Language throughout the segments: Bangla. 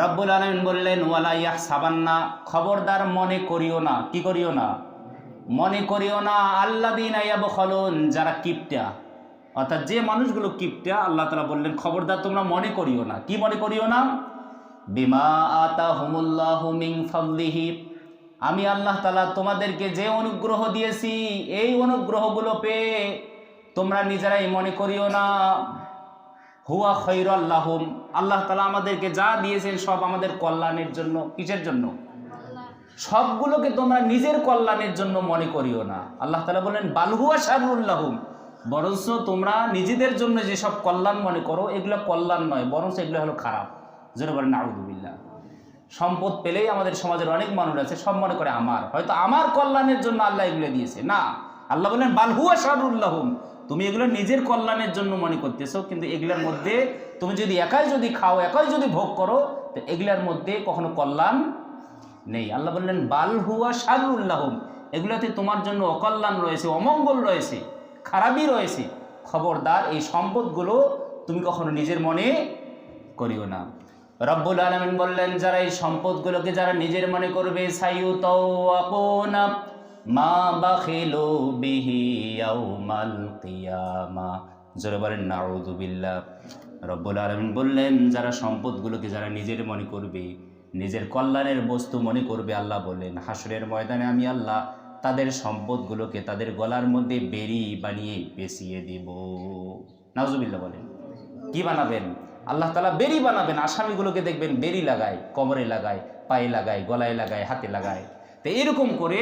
রব্বুল আলমিন বললেন, ওয়ালা ইয়াহ সাবান্না খবরদার মনে করিও না। কি করিও না? মনে করিও না আল্লাহ দিন আয়াব খলন যারা কিপটা। অর্থাৎ যে মানুষগুলো কিপটা, আল্লাহ তালা বললেন, খবরদার তোমরা মনে করিও না। কি মনে করিও না? বিমা আতা হুমুল্লাহ মিং ফাল্লিহি আমি আল্লাহ তালা তোমাদেরকে যে অনুগ্রহ দিয়েছি, এই অনুগ্রহগুলো পেয়ে তোমরা নিজেরাই মনে করিও না। হুয়া খৈর আল্লাহম আল্লাহ তালা আমাদেরকে যা দিয়েছেন সব আমাদের কল্যাণের জন্য, কিসের জন্য? সবগুলোকে তোমরা নিজের কল্যাণের জন্য মনে করিও না। আল্লাহ তালা বলেন বালহুয়া শাহরুল্লাহম বরঞ্চ তোমরা নিজেদের জন্য যেসব কল্যাণ মনে করো, এগুলো কল্যাণ নয়, বরঞ্চ এগুলো হলো খারাপ। জোরে বলেন আউদুবিল্লা সম্পদ পেলেই আমাদের সমাজের অনেক মানুষ আছে, সব মনে করে আমার। হয়তো আমার কল্যাণের জন্য আল্লাহ এগুলো দিয়েছে। না, আল্লাহ বলেন বালহুয়া শাহরুল্লাহম তুমি এগুলো নিজের কল্যাণের জন্য মনে করতেছো, কিন্তু এগুলোর মধ্যে তুমি যদি একাই যদি খাও, একাই যদি ভোগ করো, তো এগুলোর মধ্যে কখনো কল্যাণ নেই। আল্লাহ বললেন, বাল হুয়া শারুল্লাহম এগুলোতে তোমার জন্য অকল্যাণ রয়েছে, অমঙ্গল রয়েছে, খারাপই রয়েছে। খবরদার, এই সম্পদগুলো তুমি কখনো নিজের মনে করিও না। রব্বুল আলমিন বললেন, যারা এই সম্পদগুলোকে যারা নিজের মনে করবে সাইউ তাওয়াকুনা মা বাখিলু বিহি ইয়াউমাল কিয়ামা। জোরে বলেন নাউযুবিল্লাহ রব্বুল আলমিন বললেন, যারা সম্পদগুলোকে যারা নিজের মনে করবে, নিজের কল্যাণের বস্তু মনে করবে, আল্লাহ বললেন। হাসরের ময়দানে আমি আল্লাহ তাদের সম্পদগুলোকে তাদের গলার মধ্যে বেরি বানিয়ে পেঁচিয়ে দেব। নাউজুবিল্লাহ বলেন। কি বানাবেন? আল্লাহ তালা বেরি বানাবেন, আসামিগুলোকে দেখবেন বেরি লাগায় কোমরে লাগায়, পায়ে লাগায়, গলায় লাগায়, হাতে লাগায়। তো এরকম করে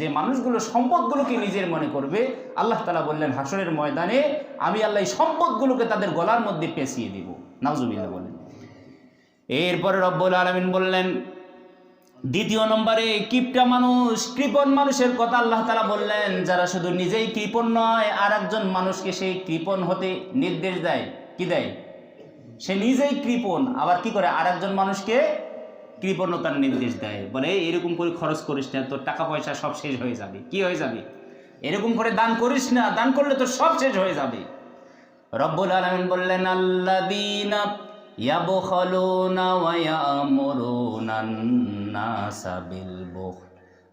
যে মানুষগুলো সম্পদগুলোকে নিজের মনে করবে, আল্লাহ তালা বললেন, হাসরের ময়দানে আমি আল্লাহ এই সম্পদগুলোকে তাদের গলার মধ্যে পেঁচিয়ে দিব। নাউজুবিল্লাহ বলেন। এরপরে রব্বুল আলমিন বললেন, দ্বিতীয় নম্বরে, কিপটা মানুষ, কৃপণ মানুষের কথা আল্লাহ তালা বললেন, যারা শুধু নিজেই কৃপণ নয় আর একজন মানুষকে সেই কৃপণ হতে নির্দেশ দেয়। কি দেয়? সে নিজেই কৃপণ, আবার কি করে? আর একজন মানুষকে কৃপণতার নির্দেশ দেয়। বলে এরকম করে খরচ করিস না, তোর টাকা পয়সা সব শেষ হয়ে যাবে। কি হয়ে যাবে? এরকম করে দান করিস না, দান করলে তোর সব শেষ হয়ে যাবে। রব্বুল আলমিন বললেন আল্লাদিনা ইয়াবখালুনা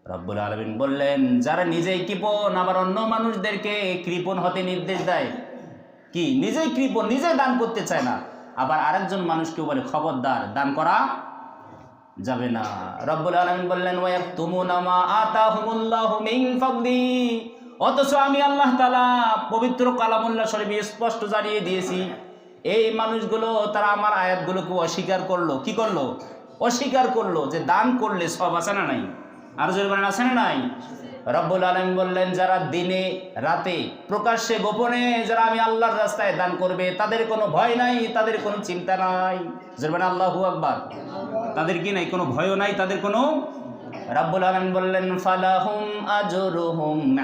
রব্বুল আলমিন বললেন, যারা নিজেই কৃপণ, আবার অন্য মানুষদেরকে কৃপণ হতে নির্দেশ দেয়। কি? নিজেই কৃপণ, নিজে দান করতে চায় না। আবার আরেকজন মানুষকে বলে, খবরদার, দান করা যাবে না। রব্বুল আলমিন বললেন ওয়াক আতা হুমুল্লাহ মিন ফাদলি। অথচ আমি আল্লাহ তালা পবিত্র কালামুল্লাহ শরীফে স্পষ্ট জানিয়ে দিয়েছি, এই মানুষগুলো, তারা আমার আয়াতগুলোকে অস্বীকার করল। কি করল? অস্বীকার করল যে দান করলে সব আছে না নাই? আর জোরে বলেন, আছে না নাই? রব্বুল আলম বললেন, যারা দিনে, রাতে, প্রকাশ্যে, গোপনে যারা আমি আল্লাহর রাস্তায় দান করবে, তাদের কোনো ভয় নাই, তাদের কোনো চিন্তা নাই। বলেন, আল্লাহু আকবার। তাদের কি নাই? কোনো ভয়ও নাই, তাদের কোনো? রাব্বুল আলম বললেন, ফালাহুম আজরুহুম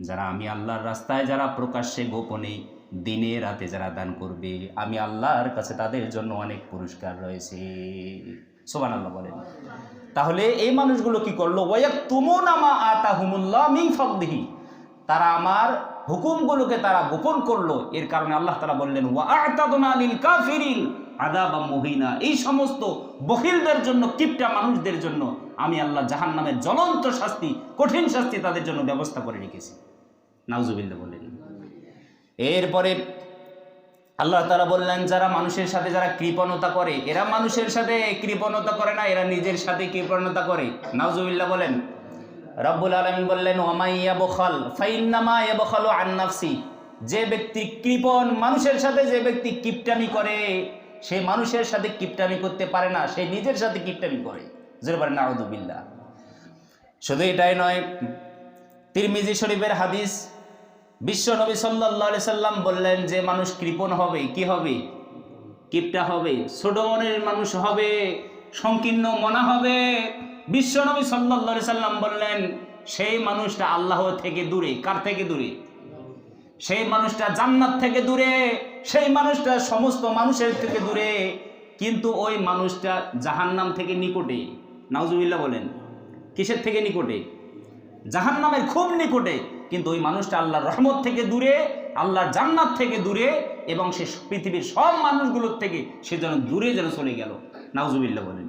যারা আমি আল্লাহর রাস্তায়, যারা প্রকাশ্যে, গোপনে, দিনে, রাতে যারা দান করবে, আমি আল্লাহর কাছে তাদের জন্য অনেক পুরস্কার রয়েছে। সোবান আল্লাহ বলেন। তাহলে এই মানুষগুলো কি করল? ওয়াক তুমুন আমা আতা হুমুল্লাহ মিং তারা আমার হুকুমগুলোকে তারা গোপন করল। এর কারণে আল্লাহ তারা বললেন কাফিরিন আদাবা মুহিনা। এই সমস্ত বহিলদের জন্য, কিপটা মানুষদের জন্য আমি আল্লাহ জাহান নামের জ্বলন্ত শাস্তি, কঠিন শাস্তি তাদের জন্য ব্যবস্থা করে রেখেছি। নাউজুবিল্লাহ বললেন এরপরে আল্লাহ তারা বললেন, যারা মানুষের সাথে যারা কৃপণতা করে, এরা মানুষের সাথে কৃপণতা করে না, এরা নিজের সাথে কৃপণতা করে। নাউজুবিল্লাহ বলেন। রব্বুল আলমিন বললেন ওমাইয়া বখল ফাইন্নামা এবখল আন্নাফসি যে ব্যক্তি কৃপণ মানুষের সাথে, যে ব্যক্তি কিপটামি করে, সে মানুষের সাথে কিপটামি করতে পারে না, সে নিজের সাথে কিপটামি করে। জোরে বলেন নাউদুবিল্লাহ শুধু এটাই নয়, তিরমিজি শরীফের হাদিস বিশ্ব নবী সাল্লাহ সাল্লাম বললেন যে মানুষ কৃপণ হবে, কি হবে? কিপটা হবে, ছোট মনের মানুষ হবে, সংকীর্ণ মনা হবে। বিশ্ব নবী সাল্লাহ সাল্লাম বললেন, সেই মানুষটা আল্লাহ থেকে দূরে, কার থেকে দূরে? সেই মানুষটা জান্নাত থেকে দূরে, সেই মানুষটা সমস্ত মানুষের থেকে দূরে, কিন্তু ওই মানুষটা জাহান্নাম থেকে নিকটে, নাউজুবিল্লাহ বলেন, কিসের থেকে নিকটে? জাহান্নামের খুব নিকটে। কিন্তু ওই মানুষটা আল্লাহর রহমত থেকে দূরে, আল্লাহর জান্নাত থেকে দূরে এবং সে পৃথিবীর সব মানুষগুলোর থেকে সে যেন দূরে যেন চলে গেল। নাউজুবিল্লাহ বলেন।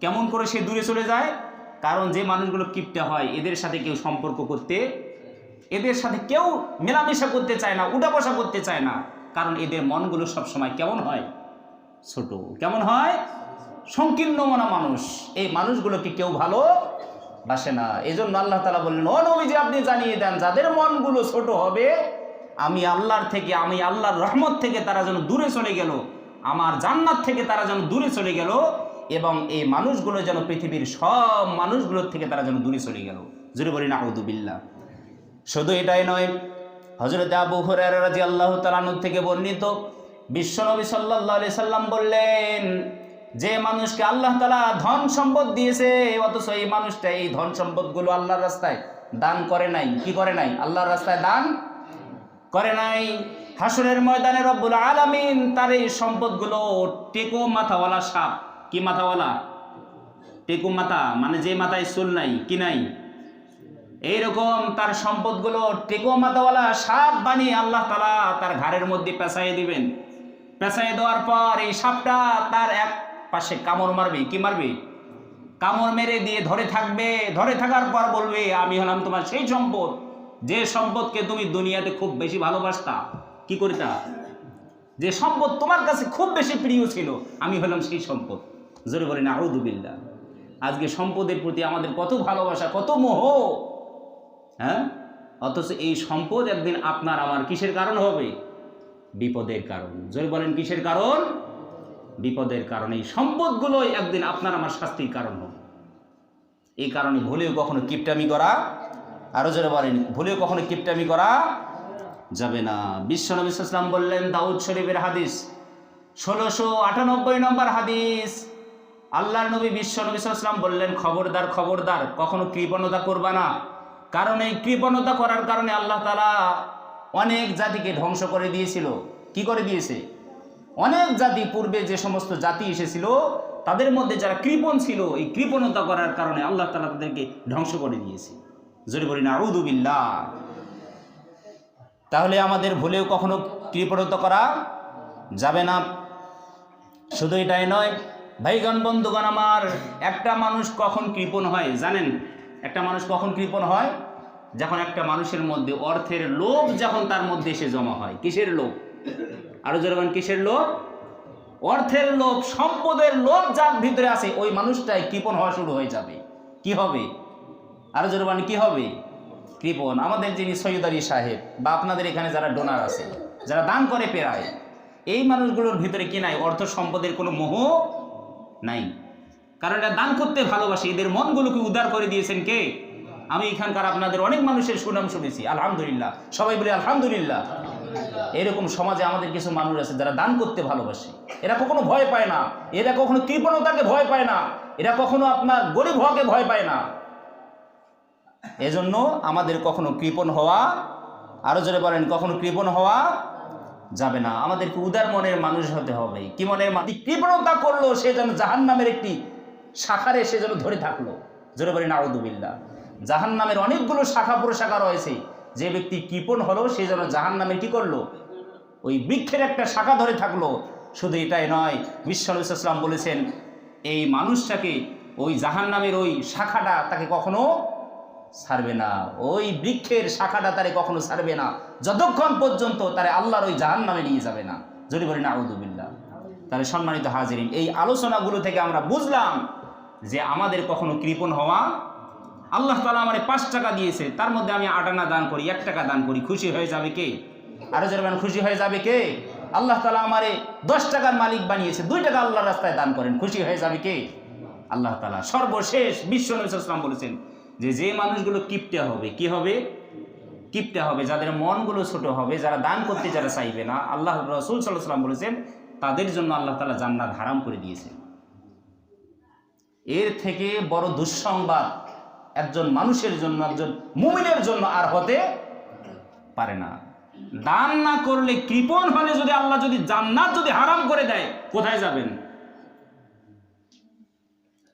কেমন করে সে দূরে চলে যায়? কারণ যে মানুষগুলো কিপটা হয়, এদের সাথে কেউ সম্পর্ক করতে, এদের সাথে কেউ মেলামেশা করতে চায় না উঠা বসা করতে চায় না। কারণ এদের মনগুলো সবসময় কেমন হয়? ছোট। কেমন হয়? সংকীর্ণ মনা মানুষ। এই মানুষগুলোকে কেউ ভালো বাসে না। এই জন্য আল্লাহ তালা বললেন, ও নবীজি, আপনি জানিয়ে দেন, যাদের মনগুলো ছোট হবে, আমি আল্লাহর থেকে, আমি আল্লাহর রহমত থেকে তারা যেন দূরে চলে গেল, আমার জান্নাত থেকে তারা যেন দূরে চলে গেল, এবং এই মানুষগুলো যেন পৃথিবীর সব মানুষগুলোর থেকে তারা যেন দূরে চলে গেল। জুড়ে বলি না আউদুবিল্লা শুধু এটাই নয় হজরত আবু হুরায়রা রাদিয়াল্লাহু তাআলা থেকে বর্ণিত, বিশ্বনবী আলাইহি সাল্লাম বললেন যে মানুষকে আল্লাহ তালা ধন সম্পদ দিয়েছে, অথচ এই মানুষটা এই ধন সম্পদগুলো আল্লাহর রাস্তায় দান করে নাই। কি করে নাই? আল্লাহর রাস্তায় দান করে নাই। হাসরের ময়দানে রব্বুল আলামিন তার এই সম্পদগুলো টেকো মাথাওয়ালা সাপ। কি মাথাওয়ালা? টেকো মাথা মানে যে মাথায় চুল নাই, কি নাই? এইরকম তার সম্পদগুলো টেকো মাথাওয়ালা সাপ বানিয়ে আল্লাহ তালা তার ঘাড়ের মধ্যে পেঁচাইয়ে দিবেন। পেঁচাইয়ে দেওয়ার পর এই সাপটা তার এক পাশে কামড় মারবে, কি মারবে? কামড় মেরে দিয়ে ধরে থাকবে, ধরে থাকার পর বলবে, আমি হলাম তোমার সেই সম্পদ। যে সম্পদকে তুমি দুনিয়াতে খুব বেশি ভালোবাসতা। কি করিতা যে সম্পদ তোমার কাছে খুব বেশি প্রিয় ছিল, আমি হলাম সেই সম্পদ। জোরে বলি না আউদুবিল্লা আজকে সম্পদের প্রতি আমাদের কত ভালোবাসা, কত মোহ। হ্যাঁ? অথচ এই সম্পদ একদিন আপনার আমার কিসের কারণ হবে? বিপদের কারণ। জয় বলেন, কিসের কারণ? বিপদের কারণে, এই সম্পদগুলোই একদিন আপনার আমার শাস্তির কারণ হবে। এই কারণে ভুলেও কখনো কিপটামি করা, আরও জোরে বলেন, ভুলেও কখনো কিপটামি করা যাবে না। বিশ্বনবী ইসলাম বললেন, দাউদ শরীফের হাদিস, ষোলোশো আটানব্বই নম্বর হাদিস। আল্লাহর নবী বিশ্ব নবী সাল্লাম বললেন, খবরদার খবরদার, কখনো কৃপণতা করবা না। কারণ এই কৃপণতা করার কারণে আল্লাহ তালা অনেক জাতিকে ধ্বংস করে দিয়েছিল। কি করে দিয়েছে? অনেক জাতি পূর্বে যে সমস্ত জাতি এসেছিল, তাদের মধ্যে যারা কৃপণ ছিল, এই কৃপণতা করার কারণে আল্লাহ তালা তাদেরকে ধ্বংস করে দিয়েছে। জোরে বলি না আউদুবিল্লাহ তাহলে আমাদের ভুলেও কখনো কৃপণতা করা যাবে না। শুধু এটাই নয়, ভাইগণ, বন্ধুগণ, আমার একটা মানুষ কখন কৃপণ হয় জানেন? একটা মানুষ কখন কৃপণ হয়? যখন একটা মানুষের মধ্যে অর্থের লোভ যখন তার মধ্যে এসে জমা হয়। কিসের লোভ? আরও জোরবান কিসের লোভ? অর্থের লোভ, সম্পদের লোভ যার ভিতরে আছে, ওই মানুষটাই কৃপণ হওয়া শুরু হয়ে যাবে। কি হবে? আরও জোরবান কি হবে? কৃপণ। আমাদের যিনি সৈয়দ আলী সাহেব বা আপনাদের এখানে যারা ডোনার আছে, যারা দান করে পেরায়, এই মানুষগুলোর ভিতরে কি নাই? অর্থ সম্পদের কোনো মোহ নাই। কারণ এটা দান করতে ভালোবাসে, এদের মনগুলোকে উদ্ধার করে দিয়েছেন কে? আমি এখানকার আপনাদের অনেক মানুষের সুনাম শুনেছি, আলহামদুলিল্লাহ। সবাই বলি, আলহামদুলিল্লাহ। এরকম সমাজে আমাদের কিছু মানুষ আছে যারা দান করতে ভালোবাসে। এরা কখনো ভয় পায় না। এরা কখনো কৃপণতাকে ভয় পায় না। এরা কখনো আপনার গরিব হওয়াকে ভয় পায় না। এজন্য আমাদের কখনো কৃপণ হওয়া, আরও জোরে বলেন, কখনো কৃপণ হওয়া যাবে না। আমাদেরকে উদার মনের মানুষ হতে হবে। কি মনের মানুষ কৃপণতা করল, সে যেন জাহান নামের একটি শাখারে সে যেন ধরে থাকল। জোরে বলেন আউদুবিল্লা জাহান নামের অনেকগুলো শাখা প্রশাখা রয়েছে। যে ব্যক্তি কৃপণ হলো, সে যেন জাহান নামে কি করল? ওই বৃক্ষের একটা শাখা ধরে থাকল। শুধু এটাই নয় বিশ্বনবী ইসলাম বলেছেন, এই মানুষটাকে ওই জাহান নামের ওই শাখাটা তাকে কখনো ছাড়বে না। ওই বৃক্ষের শাখাটা তারে কখনো ছাড়বে না। যতক্ষণ পর্যন্ত তারে আল্লাহর ওই জাহান নামে নিয়ে যাবে না। যদি বলি না আউদুবিল্লা তাহলে সম্মানিত হাজিরিন, এই আলোচনাগুলো থেকে আমরা বুঝলাম যে আমাদের কখনো কৃপণ হওয়া আল্লাহ তালা আমার পাঁচ টাকা দিয়েছে, তার মধ্যে আমি আট আনা দান করি, এক টাকা দান করি। খুশি হয়ে যাবে কে? আরও যেরকম খুশি হয়ে যাবে কে? আল্লাহ তালা আমারে দশ টাকার মালিক বানিয়েছে, দুই টাকা আল্লাহর রাস্তায় দান করেন। খুশি হয়ে যাবে কে? আল্লাহ তালা সর্বশেষ বিশ্ব নবী ইসলাম বলেছেন যে যে মানুষগুলো কিপটে হবে, কি হবে? কিপটে হবে, যাদের মনগুলো ছোট হবে, যারা দান করতে যারা চাইবে না, আল্লাহ রসুল সাল্লাহ সাল্লাম বলেছেন, তাদের জন্য আল্লাহ তালা জান্নাত হারাম করে দিয়েছেন এর থেকে বড় দুঃসংবাদ একজন মানুষের জন্য, একজন মুমিনের জন্য আর হতে পারে না। দান না করলে কৃপন হলে যদি আল্লাহ যদি জান্নাত যদি হারাম করে দেয়, কোথায় যাবেন?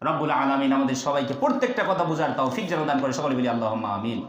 রব্বুল আলমিন আমাদের সবাইকে প্রত্যেকটা কথা বোঝার তাও ফিক যেন দান করে। সকলে বলি আল্লাহ আমিন।